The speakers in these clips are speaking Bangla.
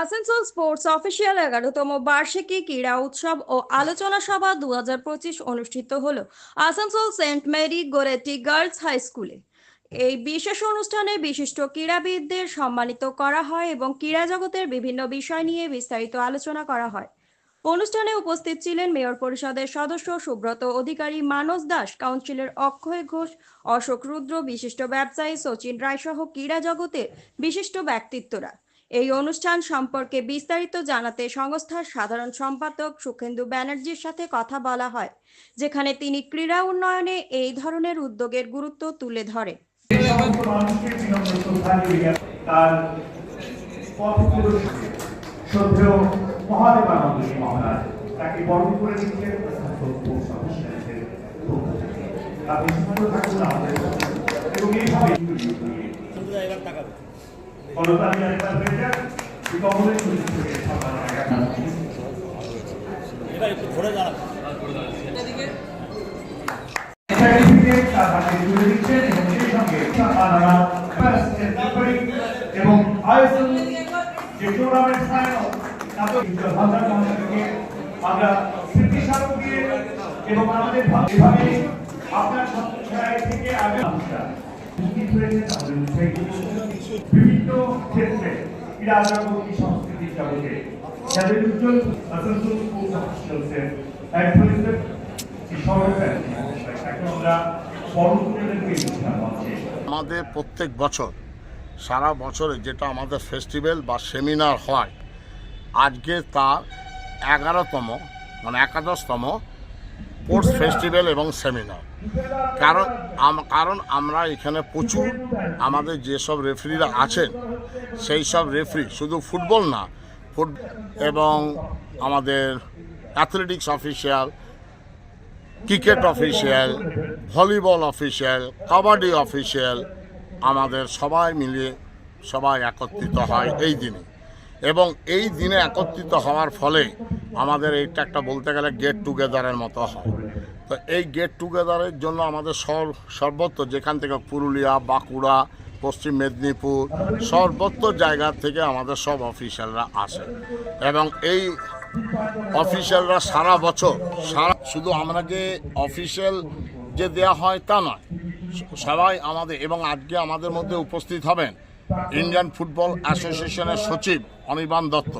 আসানসোল স্পোর্টস অফিসিয়াল এগারোতম বার্ষিকী ক্রীড়া উৎসব ও আলোচনা সভা দু হাজার পঁচিশ অনুষ্ঠিত হলো Asansol Saint Mary Goretti girls high স্কুলে। এই বিশেষ অনুষ্ঠানে বিশিষ্ট ক্রীড়াবিদদের সম্মানিত করা হয় এবং ক্রীড়া জগতের বিভিন্ন বিষয় নিয়ে বিস্তারিত আলোচনা করা হয়। অনুষ্ঠানে উপস্থিত ছিলেন মেয়র পরিষদের সদস্য সুব্রত অধিকারী, মানস দাস, কাউন্সিলর অক্ষয় ঘোষ, অশোক রুদ্র, বিশিষ্ট ব্যবসায়ী সচিন রায় সহ ক্রীড়া জগতের বিশিষ্ট ব্যক্তিত্বরা। এই অনুষ্ঠান সম্পর্কে বিস্তারিত জানাতে সংস্থার সাধারণ সম্পাদক সুখেন্দু ব্যানার্জির সাথে কথা বলা হয় যেখানে তিনি ক্রীড়া উন্নয়নে এই ধরনের উদ্যোগের গুরুত্ব তুলে ধরেন এই সমস্ত মানুষকে বিনম্র শ্রদ্ধা জানিয়ে তার পথপ্রদর্শক শ্রদ্ধেয় মহাদেবানন্দী মহারাজ তাকে বরণ করে দিচ্ছেন পোস্ট অফিসিয়ালদের পক্ষ থেকে। আপনি সুন্দর থাকুন আমাদের এবং এইভাবে এবং আইএসএল যে টুর্নামেন্ট ফাইনাল তাতে হাজার মানুষকে আমরা স্মৃতিস্মারক দিয়ে এবং আমাদের এভাবে আপনার ছত্রছায়া থেকে আগে আমরা উপস্থিত হয়েছে আমাদের উৎসাহী বিভিন্ন ক্ষেত্রে সংস্কৃতির জগতে উজ্জ্বল আসানসোল স্কুল মঞ্চে আমাদের প্রত্যেক বছর, সারা বছরে যেটা আমাদের ফেস্টিভ্যাল বা সেমিনার হয়, আজকে তার এগারোতম মানে একাদশতম স্পোর্টস ফেস্টিভ্যাল এবং সেমিনার। কারণ কারণ আমরা এখানে প্রচুর আমাদের যেসব রেফারিরা আছেন, সেই সব রেফারি শুধু ফুটবল না, ফুট এবং আমাদের athletics official cricket official volleyball official kabaddi official আমাদের সবাই মিলিয়ে সবাই একত্রিত হয় এই দিনে। এবং এই দিনে একত্রিত হওয়ার ফলে আমাদের এইটা একটা বলতে গেলে গেট টুগেদারের মতো হয়। তো এই গেট টুগেদারের জন্য আমাদের সর সর্বত্র যেখান থেকে পুরুলিয়া, বাঁকুড়া, পশ্চিম মেদিনীপুর, সর্বত্র জায়গা থেকে আমাদের সব অফিসিয়ালরা আসে। এবং এই অফিসিয়ালরা সারা বছর, সারা শুধু আমরা যে অফিসিয়াল যে দেয়া হয় তা নয়, সবাই আমাদের এবং আজকে আমাদের মধ্যে উপস্থিত হবেন ইন্ডিয়ান ফুটবল অ্যাসোসিয়েশনের সচিব অনির্বাণ দত্ত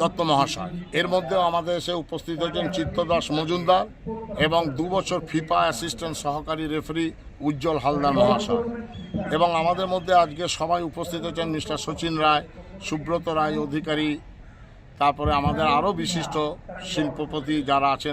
দত্ত মহাশয়। এর মধ্যেও আমাদের এসে উপস্থিত হয়েছেন চিত্তদাস মজুমদার এবং দু বছর ফিফা অ্যাসিস্ট্যান্ট সহকারী রেফারি উজ্জ্বল হালদার মহাশয়। এবং আমাদের মধ্যে আজকে সবাই উপস্থিত হয়েছেন মিস্টার সচিন রায়, সুব্রত রায় অধিকারী, তারপরে আমাদের আরও বিশিষ্ট শিল্পপতি যারা আছেন